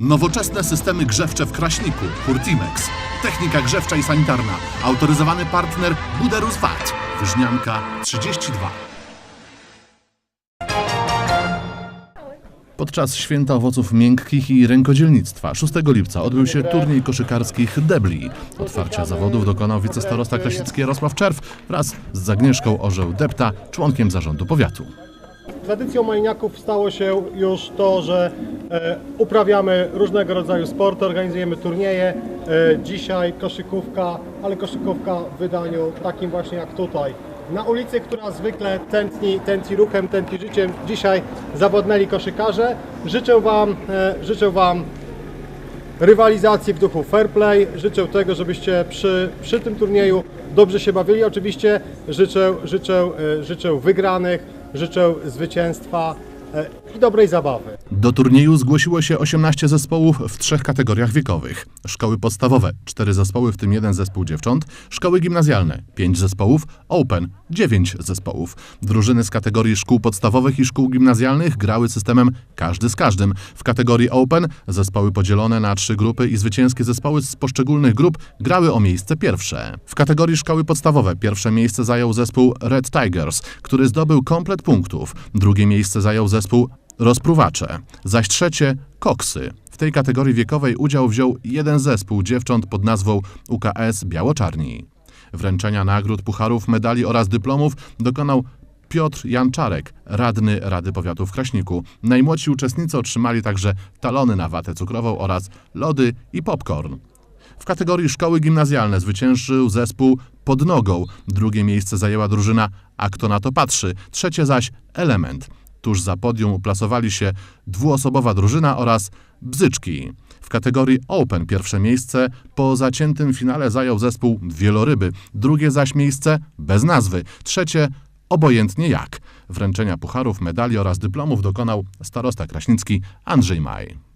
Nowoczesne systemy grzewcze w Kraśniku, Hurtimex. Technika grzewcza i sanitarna. Autoryzowany partner Buderus VAT. Wyżnianka 32. Podczas Święta Owoców Miękkich i Rękodzielnictwa 6 lipca odbył się turniej koszykarskich Debli. Otwarcia zawodów dokonał wicestarosta Krasicki Jarosław Czerw wraz z Agnieszką Orzeł-Depta, członkiem zarządu powiatu. Tradycją Majniaków stało się już to, że e, uprawiamy różnego rodzaju sporty, organizujemy turnieje. E, dzisiaj koszykówka, ale koszykówka w wydaniu takim właśnie jak tutaj. Na ulicy, która zwykle tętni, tętni ruchem, tętni życiem, dzisiaj zawodnęli koszykarze. Życzę Wam, e, życzę Wam rywalizacji w duchu fair play. Życzę tego, żebyście przy, przy tym turnieju dobrze się bawili. Oczywiście życzę, życzę, życzę wygranych, życzę zwycięstwa i dobrej zabawy. Do turnieju zgłosiło się 18 zespołów w trzech kategoriach wiekowych. Szkoły podstawowe 4 zespoły, w tym jeden zespół dziewcząt, szkoły gimnazjalne 5 zespołów, Open 9 zespołów. Drużyny z kategorii szkół podstawowych i szkół gimnazjalnych grały systemem każdy z każdym. W kategorii Open zespoły podzielone na trzy grupy i zwycięskie zespoły z poszczególnych grup grały o miejsce pierwsze. W kategorii szkoły podstawowe pierwsze miejsce zajął zespół Red Tigers, który zdobył komplet punktów. Drugie miejsce zajął zespół Rozpruwacze, zaś trzecie Koksy. W tej kategorii wiekowej udział wziął jeden zespół dziewcząt pod nazwą UKS Białoczarni. Wręczenia nagród, pucharów, medali oraz dyplomów dokonał Piotr Janczarek, radny Rady Powiatu w Kraśniku. Najmłodsi uczestnicy otrzymali także talony na watę cukrową oraz lody i popcorn. W kategorii szkoły gimnazjalne zwyciężył zespół pod nogą. Drugie miejsce zajęła drużyna A kto na to patrzy, trzecie zaś Element. Tuż za podium uplasowali się dwuosobowa drużyna oraz Bzyczki. W kategorii Open pierwsze miejsce po zaciętym finale zajął zespół Wieloryby, drugie zaś miejsce bez nazwy, trzecie obojętnie jak. Wręczenia pucharów, medali oraz dyplomów dokonał starosta kraśnicki Andrzej Maj.